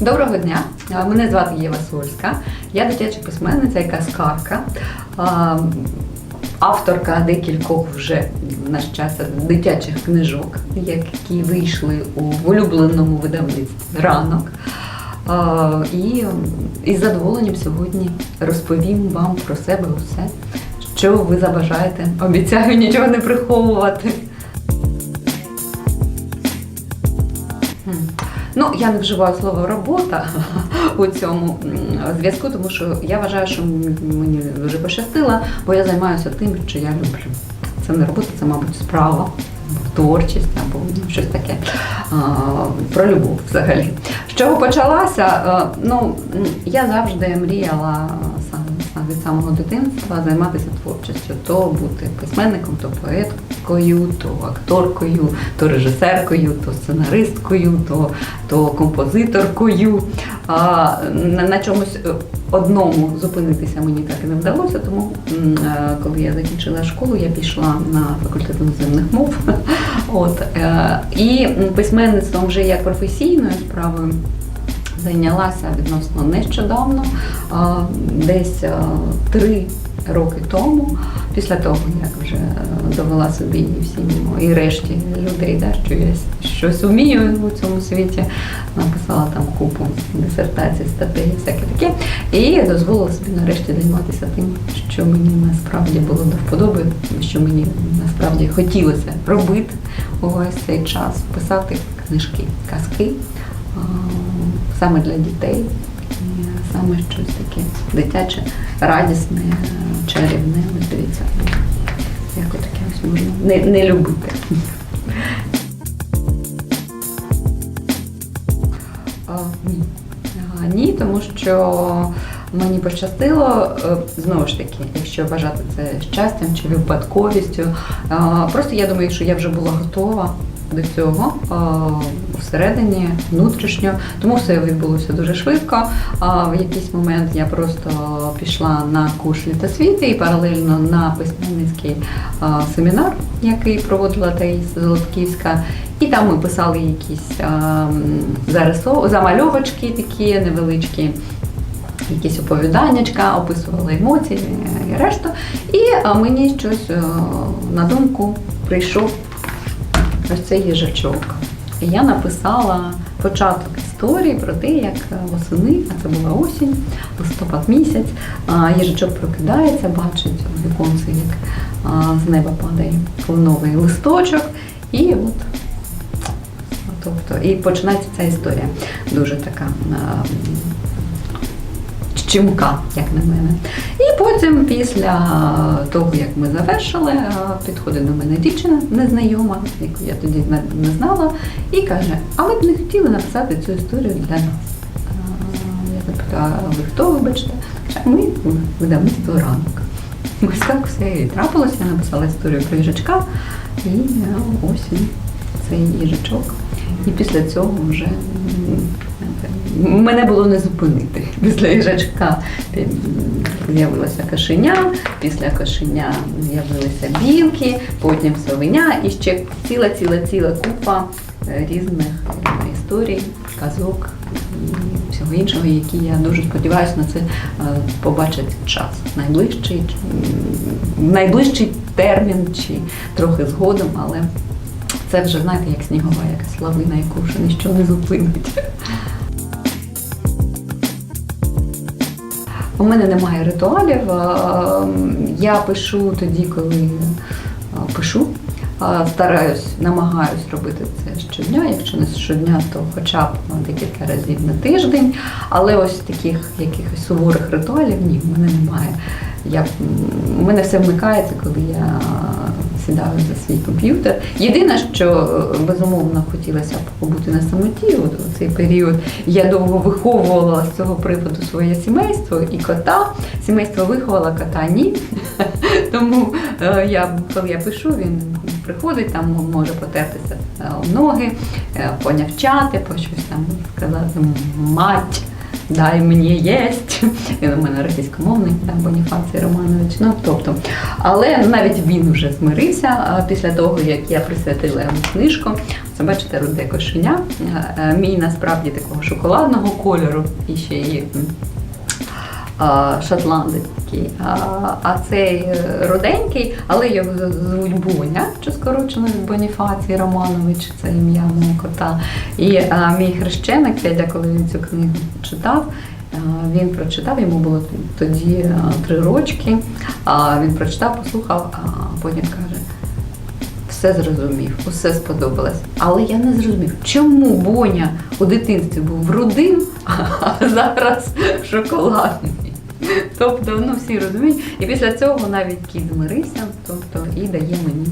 Доброго дня, мене звати Єва Сольська. Я дитяча письменниця і казкарка, авторка декількох вже на щастя дитячих книжок, які вийшли у улюбленому видавництві ранок. І із задоволенням сьогодні розповім вам про себе усе, що ви забажаєте. Обіцяю нічого не приховувати. Ну, я не вживаю слово робота у цьому зв'язку, тому що я вважаю, що мені дуже пощастило, бо я займаюся тим, що я люблю. Це не робота, це, мабуть, справа, творчість або ну, щось таке про любов взагалі. З чого почалася? Е, Ну, я завжди мріяла саме від самого дитинства займатися творчістю, то бути письменником, то поеткою, то акторкою, то режисеркою, то сценаристкою, то, то композиторкою. А, на, на чомусь е, одному зупинитися мені так і не вдалося, тому е, коли я закінчила школу, я пішла на факультет іноземних мов. От, е, і письменництвом вже як професійною справою зайнялася відносно нещодавно, десь три роки тому, після того, як вже е, довела собі і всім і решті людей, да, що я щось вмію у цьому світі, написала там купу дисертацій, статей, всяке таке, і дозволила собі нарешті займатися тим, що мені насправді було до вподоби, що мені насправді хотілося робити увесь цей час, писати книжки, казки саме для дітей. І Саме щось таке дитяче, радісне, чарівне, дивіться, як таке ось можна не, не любити. Ні. Ні, тому що мені пощастило, е, знову ж таки, якщо вважати це щастям чи випадковістю. Просто я думаю, що я вже була готова до цього всередині, внутрішньо, тому все відбулося дуже швидко. А в якийсь момент я просто пішла на курс літосвіти і паралельно на письменницький семінар, який проводила Таїса Золотківська. І там ми писали якісь зарисов... замальовочки такі невеличкі. Якісь оповіданнячка, описували емоції і решту. І мені щось на думку прийшов ось цей їжачок. І я написала початок історії про те, як восени, а це була осінь, листопад місяць, їжачок прокидається, бачить у віконці, як з неба падає кленовий листочок. І от Тобто, і починається ця історія дуже така чимка, як на мене. І потім, після того, як ми завершили, підходить до мене дівчина незнайома, яку я тоді не- знала, і каже: А ви б не хотіли написати цю історію для нас? Я запитала, ви хто, вибачте? Ми видавництво ранок. Ось так все і трапилося. Я написала історію про їжачка, і е, ось він, цей їжачок. І після цього вже мене було не зупинити. Після їжачка е, з'явилося кошеня, після кошеня з'явилися білки, потім совеня і ще ціла, ціла, ціла купа е, різних е, історій, казок і всього іншого, які я дуже сподіваюся на це побачить час. Найближчий, найближчий термін чи трохи згодом, але це вже, знаєте, як снігова якась лавина, яку вже ніщо не зупинить. У мене немає ритуалів. Я пишу тоді, коли пишу. Стараюсь, намагаюсь робити це щодня. Якщо не щодня, то хоча б декілька разів на тиждень. Але ось таких якихось суворих ритуалів ні, в мене немає. Я, в мене все вмикається, коли я сідаю за свій комп'ютер. Єдине, що е, безумовно хотілося б побути на самоті от, у цей період. Я довго виховувала з цього приводу своє сімейство і кота. Сімейство виховала кота ні. Тому е, я, коли я пишу, він приходить, там може потертися е, об ноги, е, понявчати, по щось там сказати мать. Дай мені єсть. Він у мене російськомовний, Боніфацій Романович. Ну, тобто, але навіть він вже змирився після того, як я присвятила йому книжку. Це бачите, руде кошеня. Е, е, Мій насправді такого шоколадного кольору і ще є м, а, цей е, руденький, але його звуть Боня, що скорочено від Боніфацій Романович, це ім'я мого кота. І мій хрещеник, Федя, коли він цю книгу читав, він прочитав, йому було тоді три рочки. А він прочитав, послухав, а потім каже. Все зрозумів, усе сподобалось. Але я не зрозумів, чому Боня у дитинстві був рудим, а зараз шоколадний. Тобто, ну всі розуміють. І після цього навіть кіт змирився, тобто і дає мені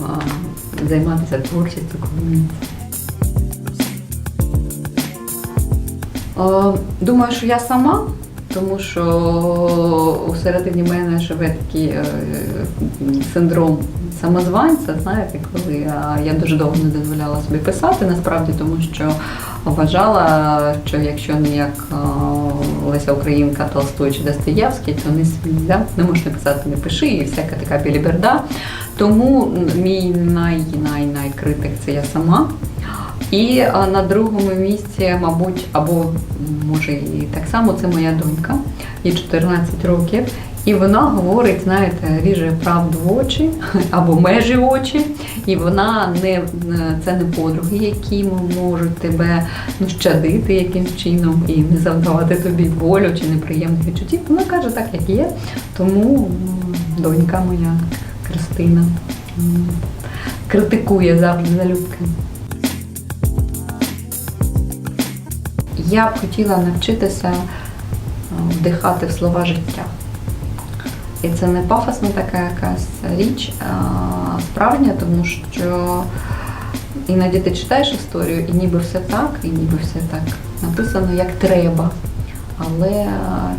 а, займатися творчістю Е, Думаю, що я сама, тому що усередині мене живе такий е, синдром самозванця, знаєте, коли я, дуже довго не дозволяла собі писати, насправді, тому що вважала, що якщо не як Леся Українка, Толстой чи Достоєвський, то не свій, да? не можна писати, не пиши, і всяка така біліберда. Тому мій най-най-най критик це я сама. І на другому місці, мабуть, або може і так само, це моя донька, їй 14 років. І вона говорить, знаєте, ріже правду в очі або межі очі, і вона не це не подруги, які можуть тебе ну, щадити якимсь чином і не завдавати тобі болю чи неприємних відчуттів. Вона каже так, як є. Тому донька моя Кристина критикує завжди залюбки. Я б хотіла навчитися вдихати в слова життя. І це не пафосна така якась річ, а справжня, тому що іноді ти читаєш історію, і ніби все так, і ніби все так написано, як треба. Але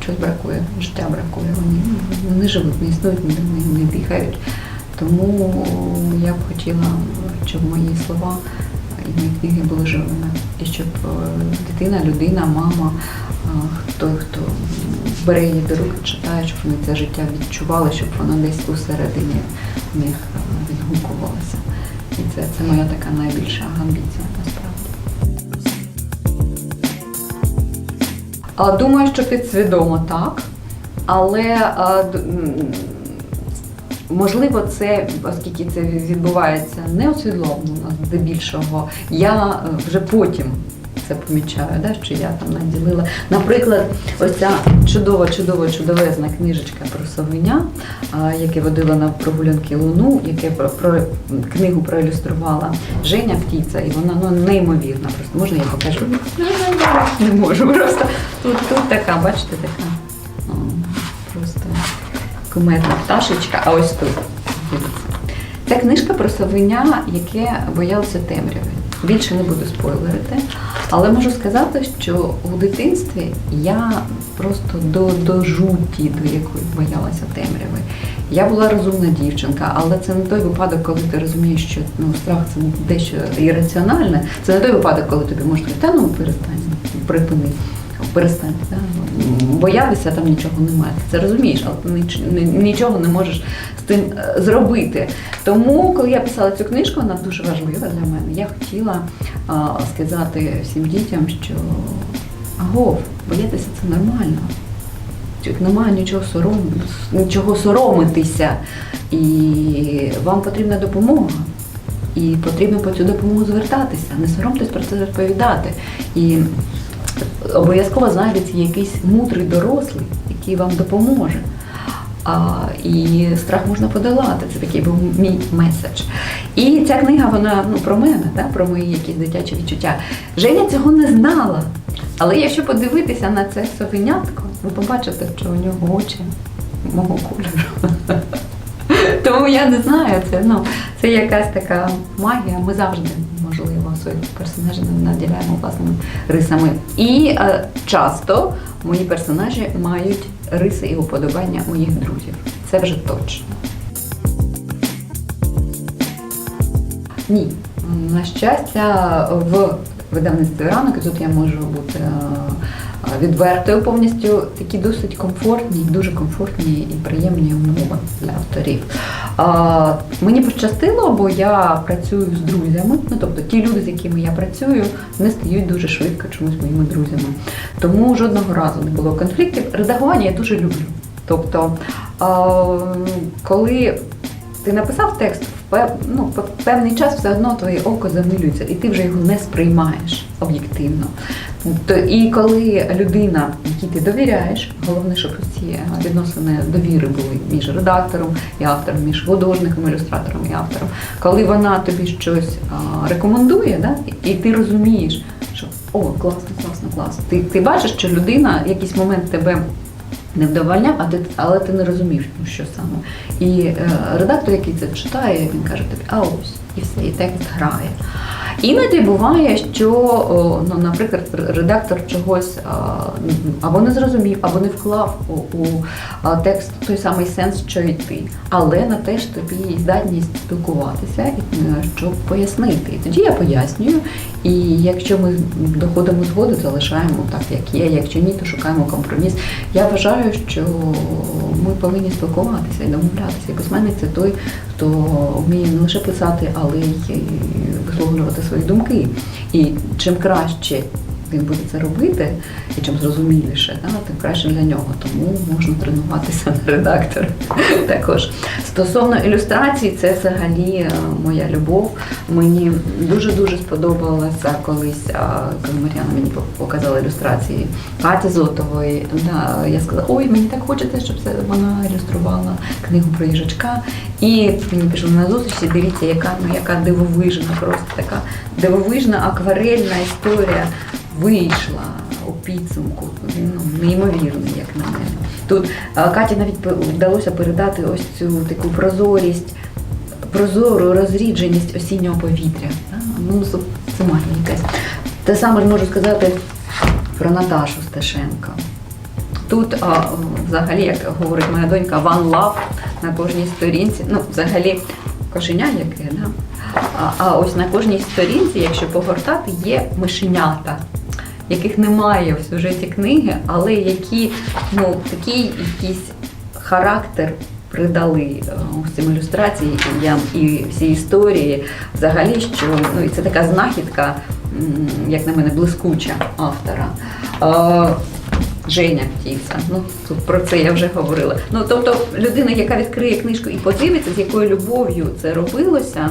щось бракує, життя бракує. Вони не живуть, не існують, не, не, не дихають. Тому я б хотіла, щоб мої слова і мої книги були живими. І щоб е, дитина, людина, мама, е, хто хто бере її до рук, читає, щоб вони це життя відчували, щоб воно десь усередині в них е, відгукувалося. І це, це моя така найбільша амбіція насправді. Думаю, що підсвідомо так. Але можливо, це, оскільки це відбувається не усвідомлено здебільшого, я е, вже потім це помічаю, да, що я там наділила. Наприклад, ось ця чудова, чудова, чудовезна книжечка про совеня, яке водила на прогулянки Луну, яке про, про книгу проілюструвала Женя Птіця, і вона ну, неймовірна. Просто можна я покажу? Не можу просто. Тут, тут така, бачите, така. Кумедна пташечка, а ось тут. Це книжка про совеня, яке боялося темряви. Більше не буду спойлерити, але можу сказати, що у дитинстві я просто до, до жуті, до якої боялася темряви. Я була розумна дівчинка, але це не той випадок, коли ти розумієш, що ну, страх це дещо ірраціональне. Це не той випадок, коли тобі можуть та ну перестань, припини. Перестань, да? Боятися там нічого немає. Ти це розумієш, але ти ніч- нічого не можеш з тим е, зробити. Тому, коли я писала цю книжку, вона дуже важлива для мене. Я хотіла сказати всім дітям, що агов, боятися це нормально. Тут немає нічого сором, нічого соромитися. І вам потрібна допомога. І потрібно по цю допомогу звертатися. Не соромтесь про це розповідати. І обов'язково знайдеться якийсь мудрий дорослий, який вам допоможе. А, і страх можна подолати. Це такий був мій меседж. І ця книга, вона ну, про мене, да? про мої якісь дитячі відчуття. Женя цього не знала. Але якщо подивитися на це совенятко, ви побачите, що у нього очі мого кольору. Тому я не знаю, це, ну, це якась така магія. Ми завжди, своїх персонажів наділяємо власними рисами. І е, часто мої персонажі мають риси і уподобання моїх друзів. Це вже точно. Ні. На щастя, в видавництві ранок, тут я можу бути е, відвертою повністю такі досить комфортні, дуже комфортні і приємні умови для авторів. А, мені пощастило, бо я працюю з друзями. Ну тобто ті люди, з якими я працюю, вони стають дуже швидко чомусь моїми друзями. Тому жодного разу не було конфліктів. Редагування я дуже люблю. Тобто, а, коли ти написав текст, ну, певний час все одно твоє око замилюється, і ти вже його не сприймаєш об'єктивно. То і коли людина, якій ти довіряєш, головне, щоб ці відносини довіри були між редактором і автором, між художником, ілюстратором і автором, коли вона тобі щось рекомендує, да, і ти розумієш, що о, класно, класно, класно. Ти, ти бачиш, що людина в якийсь момент тебе не вдовольняв, а ти, але ти не розумів, ну що саме. І е, редактор, який це читає, він каже тобі, а ось, і все, і текст грає. Іноді буває, що, ну, наприклад, редактор чогось або не зрозумів, або не вклав у, у текст той самий сенс, що й ти. Але на те ж тобі здатність спілкуватися, е, щоб пояснити. І тоді я пояснюю. І якщо ми доходимо згоди, залишаємо так, як є. Якщо ні, то шукаємо компроміс. Я вважаю, що ми повинні спілкуватися і домовлятися. І письменник це той, хто вміє не лише писати, але й висловлювати свої думки. І чим краще він буде це робити, і чим зрозуміліше, да, тим краще для нього. Тому можна тренуватися на редактора також. Стосовно ілюстрацій, це взагалі е, моя любов. Мені дуже-дуже сподобалося колись, коли Мар'яна мені показала ілюстрації Каті Зотової. Да, я сказала, ой, мені так хочеться, щоб це вона ілюструвала книгу про їжачка. І мені пішли на зустріч, дивіться, яка, ну, яка дивовижна, просто така дивовижна акварельна історія вийшла у підсумку. Ну, неймовірний, як на мене. Тут Каті навіть вдалося передати ось цю таку прозорість, прозору розрідженість осіннього повітря. Ну, це якась. Те саме ж можу сказати про Наташу Стешенко. Тут а, взагалі, як говорить моя донька, one love на кожній сторінці. Ну, взагалі, кошеня яке, да? А, а ось на кожній сторінці, якщо погортати, є мишенята, яких немає в сюжеті книги, але які ну, такий якийсь характер придали е, цим ілюстрації і, всі історії. Взагалі, що ну, це така знахідка, як на мене, блискуча автора. Е, Женя Птівця. Ну тут про це я вже говорила. Ну тобто людина, яка відкриє книжку і подивиться, з якою любов'ю це робилося.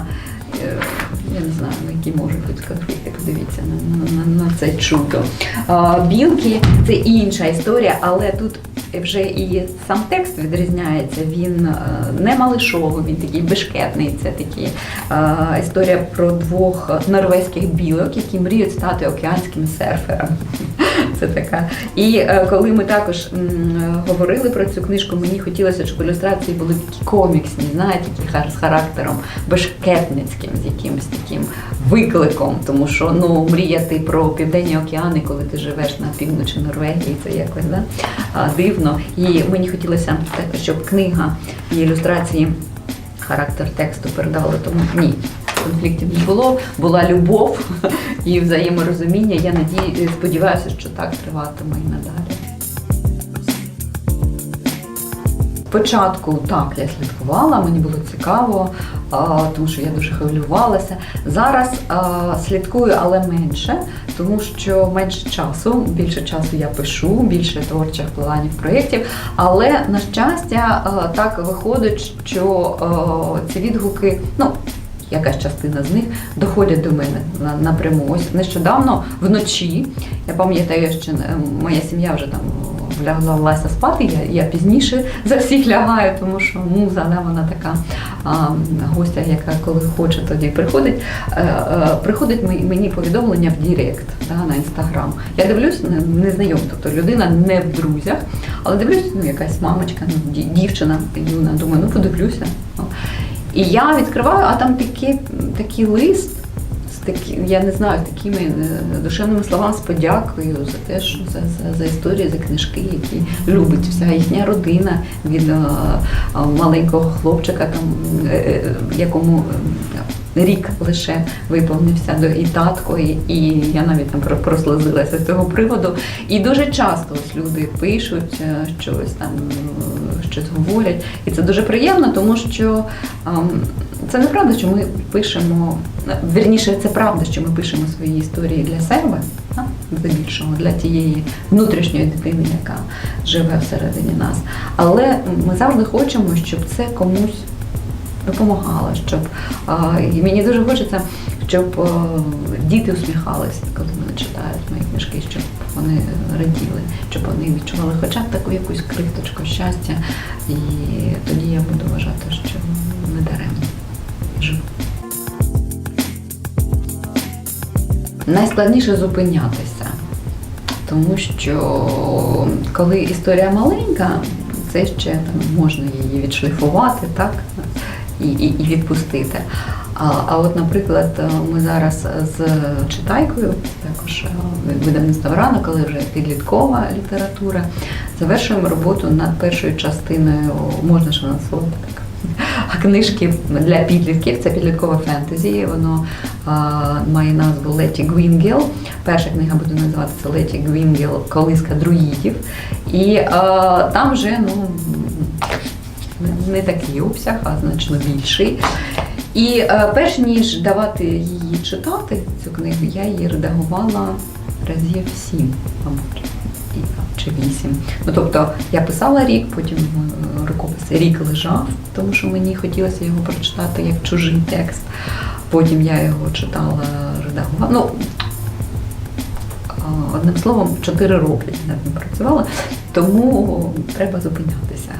Е, Я не знаю, на які можуть конфлікти. Подивіться на, на, на це чудо. А, білки це інша історія, але тут вже і сам текст відрізняється. Він е, не малишовий, він такий бешкетний. Це такі а, історія про двох норвезьких білок, які мріють стати океанськими серферами. Це така. І е, коли ми також говорили про цю книжку, мені хотілося, щоб ілюстрації були такі коміксні, знаєте, такі з характером бешкетницьким, з якимось таким викликом. Тому що ну мріяти про південні океани, коли ти живеш на півночі Норвегії, це якось да? дивно. І мені хотілося, щоб книга і ілюстрації характер тексту передали, тому ні. Конфліктів не було, була любов і взаєморозуміння. Я надію, сподіваюся, що так триватиме і надалі. Спочатку так я слідкувала, мені було цікаво, тому що я дуже хвилювалася. Зараз слідкую, але менше, тому що менше часу, більше часу я пишу, більше творчих планів проєктів. Але на щастя, так виходить, що ці відгуки, ну. Якась частина з них доходять до мене на, напряму. Ось нещодавно вночі, я пам'ятаю, що е, моя сім'я вже там вляглася спати, я, я пізніше за всіх лягаю, тому що муза, да, вона така а, гостя, яка коли хоче, тоді приходить. Е, е, приходить мені- повідомлення в Дірект да, на інстаграм. Я дивлюсь, не- незнайом, тобто людина не в друзях, але дивлюсь, ну якась мамочка, ну, ді- дівчина юна, думаю, ну подивлюся. І я відкриваю, а там такий, такий лист з такі, я не знаю, такими е, душевними словами з подякою за те, що за, за, за історії, за книжки, які любить вся їхня родина від а, а, маленького хлопчика, там, е, е, якому е, рік лише виповнився до і татко, і, і я навіть там про- прослезилася з цього приводу. І дуже часто ось люди пишуть е, щось там, е, щось говорять. І це дуже приємно, тому що ем, це неправда, що ми пишемо, е, вірніше, це правда, що ми пишемо свої історії для себе, здебільшого, для тієї внутрішньої дитини, яка живе всередині нас. Але ми завжди хочемо, щоб це комусь допомагало, щоб і мені дуже хочеться, щоб а, діти усміхалися, коли вони читають мої книжки, щоб вони раділи, щоб вони відчували хоча б таку якусь крихточку щастя, і тоді я буду вважати, що не даремно живу. Найскладніше зупинятися, тому що коли історія маленька, це ще там можна її відшліфувати, так? І, і, відпустити. А, а от, наприклад, ми зараз з читайкою, також е, видавництва рано, коли вже підліткова література, завершуємо роботу над першою частиною, можна ж вона так. Книжки для підлітків, це підліткове фентезі. Воно а, має назву Леті Гвінгел. Перша книга буде називатися Леті Гвінгел Колиска друїдів. І а, там вже ну, не- такий обсяг, а значно більший. І е, перш ніж давати її читати, цю книгу, я її редагувала разів сім, мабуть, чи вісім. Ну тобто я писала рік, потім е, рукопис рік лежав, тому що мені хотілося його прочитати як чужий текст. Потім я його читала, редагувала. Ну, Одним словом, 4 роки я над ним працювала, тому треба зупинятися.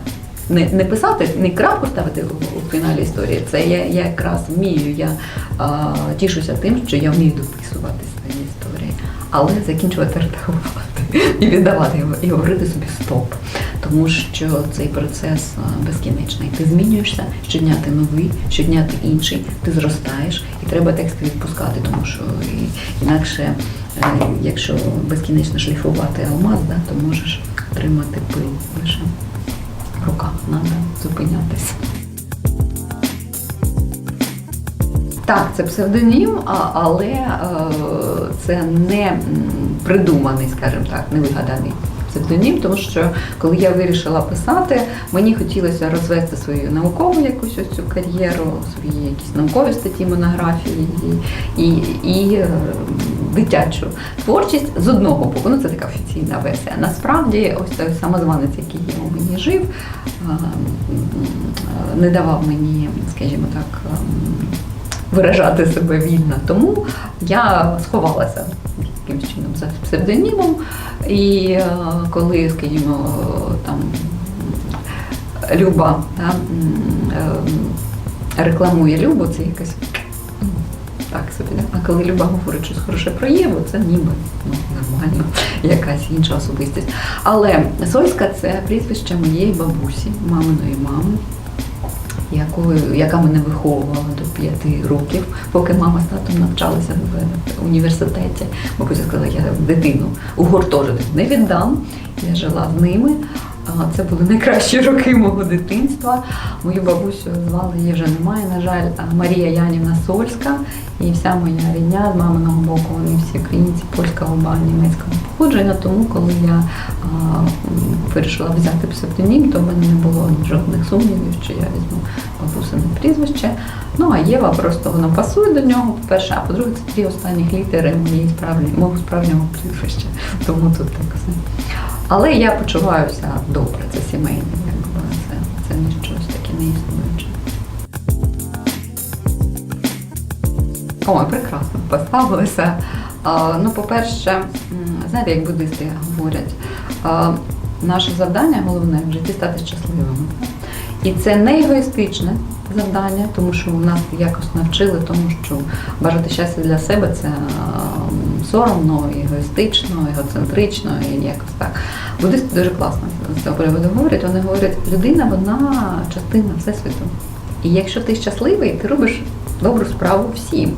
Не, не писати, не крапку ставити у, фіналі історії. Це я, я якраз вмію. Я а, тішуся тим, що я вмію дописувати свої історії, але закінчувати редагувати і віддавати його і говорити собі стоп. Тому що цей процес безкінечний. Ти змінюєшся, щодня ти новий, щодня ти інший, ти зростаєш, і треба тексти відпускати, тому що інакше, е, якщо безкінечно шліфувати алмаз, да, то можеш отримати пил лише руках. Треба зупинятися. Так, це псевдонім, але е, це не придуманий, скажімо так, не вигаданий псевдонім, тому що коли я вирішила писати, мені хотілося розвести свою наукову якусь ось цю кар'єру, свої якісь наукові статті, монографії і, і, е, дитячу творчість з одного боку. Ну це така офіційна версія. Насправді, ось той самозванець, який у мені жив, е, е, не давав мені, скажімо так. ем, виражати себе вільно. Тому я сховалася якимось чином за псевдонімом. І е, коли, скажімо, там Люба е, рекламує Любу, це якась ну, так собі. да. А коли Люба говорить щось хороше про Єву, це ніби ну, нормально, якась інша особистість. Але Сольська це прізвище моєї бабусі, маминої мами якою, яка мене виховувала до п'яти років, поки мама з татом навчалися в університеті. Бабуся сказала, я дитину у гуртожиток не віддам. Я жила з ними. Це були найкращі роки мого дитинства. Мою бабусю звали її вже немає, на жаль, Марія Янівна Сольська. І вся моя рідня з маминого боку, вони всі українці польського оба німецького походження. Тому коли я а, вирішила взяти псевдонім, то в мене не було жодних сумнівів, що я візьму бабусине прізвище. Ну а Єва просто воно пасує до нього, по-перше, а по-друге, це дві останні літери моєї справжньої, мого справжнього прізвища. Тому тут так. Але я почуваюся добре, це сімейне, якби це, це не щось таке неіснуюче. Ой, прекрасно поставилися. Ну, по-перше, знаєте, як буддисти говорять, наше завдання головне в житті стати щасливими. І це не егоїстичне завдання, тому що нас якось навчили тому, що бажати щастя для себе це соромно, егоїстично, егоцентрично і якось так. Буддисти дуже класно з цього приводу говорять. Вони говорять, людина вона частина всесвіту. І якщо ти щасливий, ти робиш добру справу всім.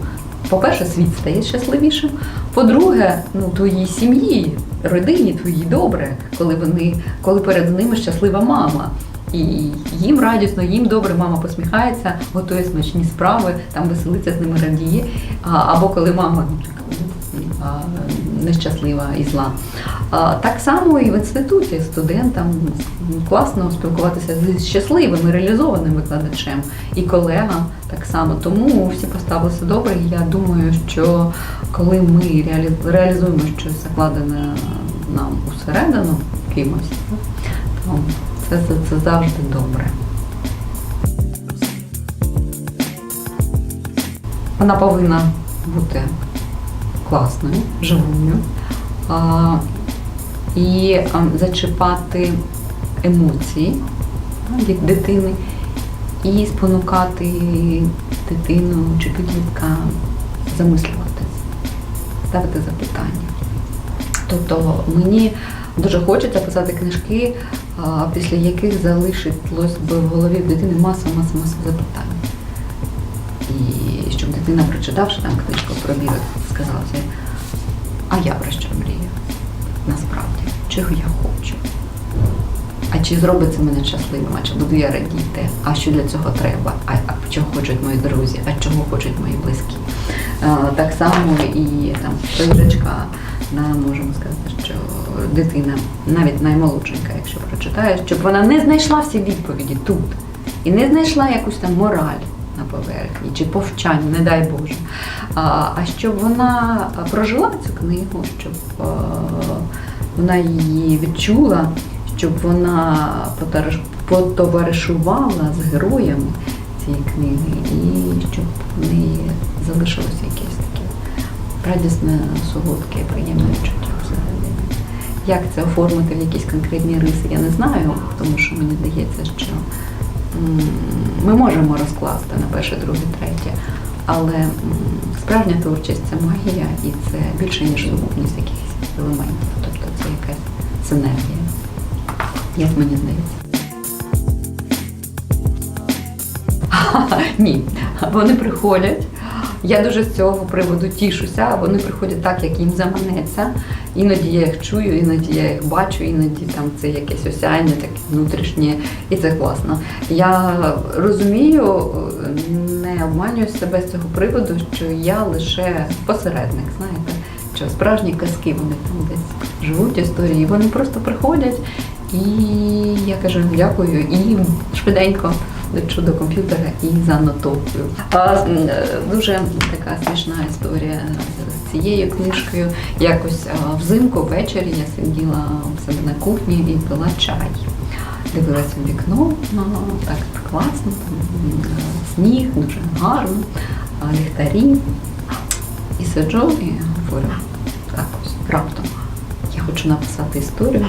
По-перше, світ стає щасливішим. По-друге, ну твоїй сім'ї, родині твоїй добре, коли вони, коли перед ними щаслива мама. І їм радісно, їм добре, мама посміхається, готує смачні справи, там веселиться з ними радіє. Або коли мама а, нещаслива і зла. Так само і в інституті студентам класно спілкуватися з щасливим і реалізованим викладачем і колега так само. Тому всі поставилися добре. Я думаю, що коли ми реалі- реалізуємо щось закладене нам усередину кимось, то це, це, це завжди добре. Вона повинна бути класною, живою а, і а, зачіпати емоції від дитини і спонукати дитину чи підлітка замислюватись, ставити запитання. Тобто мені дуже хочеться писати книжки, а, після яких залишилось би в голові дитини маса, маса, маса запитань. І щоб дитина, прочитавши там книжку про собі, а я про що мрію? Насправді, чого я хочу? А чи зробить це мене щасливим, а чи буду я радіти? А що для цього треба? А, а чого хочуть мої друзі? А чого хочуть мої близькі? А, так само і там книжечка, да, можемо сказати, що дитина, навіть наймолодшенька, якщо прочитає, щоб вона не знайшла всі відповіді тут і не знайшла якусь там мораль на поверхні чи повчання, не дай Боже. А, щоб вона прожила цю книгу, щоб вона її відчула, щоб вона потоваришувала з героями цієї книги, і щоб в неї залишилося якесь таке радісне, солодке, приємне відчуття взагалі. Як це оформити в якісь конкретні риси, я не знаю, тому що мені здається, що ми можемо розкласти на перше, друге, третє, але справжня творчість це магія і це більше, ніж сукупність якихось елементів. Тобто це якась синергія, як мені здається. Ні, вони приходять. Я дуже з цього приводу тішуся. Вони приходять так, як їм заманеться. Іноді я їх чую, іноді я їх бачу, іноді там це якесь осяяння, таке внутрішнє, і це класно. Я розумію, не обманюю себе з цього приводу, що я лише посередник, знаєте, що справжні казки вони там десь живуть історії. Вони просто приходять, і я кажу дякую і швиденько лечу до комп'ютера і занотовую. А, е, дуже така смішна історія з цією книжкою. Якось взимку ввечері я сиділа у себе на кухні і пила чай. Дивилася в вікно, ну, так класно, там сніг, дуже гарно, ліхтарі. І сиджу і говорю, так ось раптом. Я хочу написати історію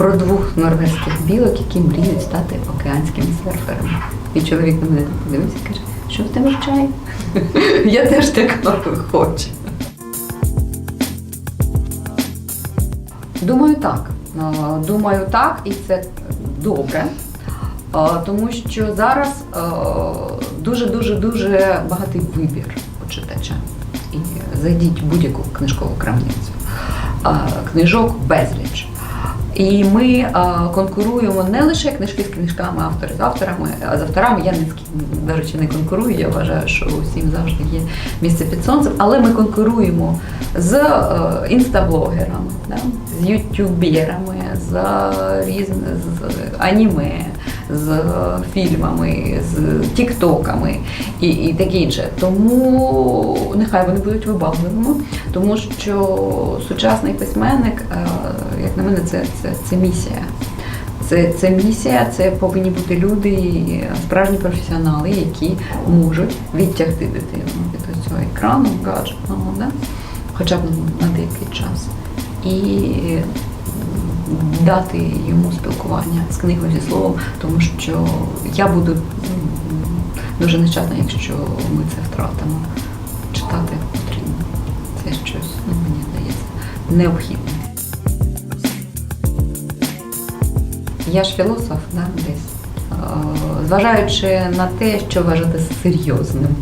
про двох норвезьких білок, які мріють стати океанськими серферами. І чоловік на мене подивився і каже, що в тебе чай? Я теж такого хочу. Думаю, так. Думаю, так, і це добре. Тому що зараз дуже дуже дуже багатий вибір у читача. І зайдіть в будь-яку книжкову крамницю. Книжок безліч. І ми а, конкуруємо не лише книжки з книжками, автори з авторами, а з авторами я не до речі, не конкурую. Я вважаю, що усім завжди є місце під сонцем, але ми конкуруємо з а, інстаблогерами, да? з ютюберами, з різними з аніме, з фільмами, з тіктоками і, і таке інше. Тому нехай вони будуть вибагливими, тому що сучасний письменник, е, як на мене, це, це, це місія. Це, це місія, це повинні бути люди, справжні професіонали, які можуть відтягти дитину від цього екрану, гаджетного, да? хоча б на деякий час. І дати йому спілкування з книгою зі словом, тому що я буду дуже нещасна, якщо ми це втратимо. Читати потрібно. Це щось, ну, мені здається, необхідне. Я ж філософ, да, десь. Зважаючи на те, що вважати серйозним.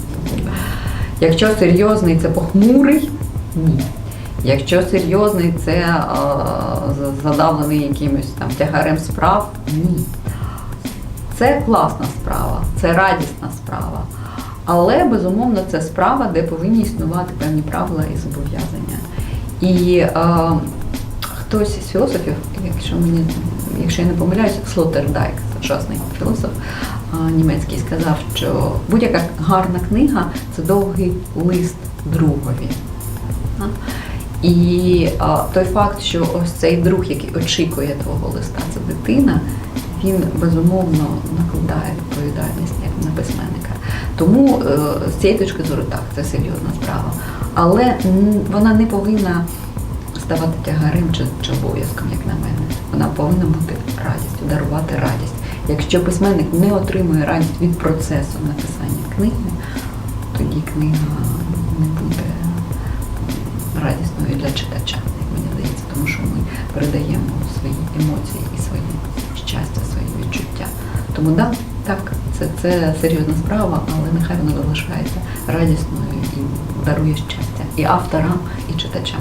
Якщо серйозний це похмурий, ні. Якщо серйозний це задавлений якимось там тягарем справ, ні. це класна справа, це радісна справа. Але безумовно це справа, де повинні існувати певні правила і зобов'язання. І е, хтось з філософів, якщо мені, якщо я не помиляюсь, Слотerdijk, сучасний філософ е, німецький, сказав, що будь-яка гарна книга це довгий лист другові. І а, той факт, що ось цей друг, який очікує твого листа, це дитина, він безумовно накладає відповідальність як на письменника. Тому е, з цієї точки зору так, це серйозна справа. Але вона не повинна ставати тягарем чи, чи обов'язком, як на мене. Вона повинна бути радістю, дарувати радість. Якщо письменник не отримує радість від процесу написання книги, тоді книга не буде радісною для читача, як мені здається, тому що ми передаємо свої емоції і свої щастя, свої відчуття. Тому да, так, це, це серйозна справа, але нехай вона залишається радісною і дарує щастя і авторам, і читачам.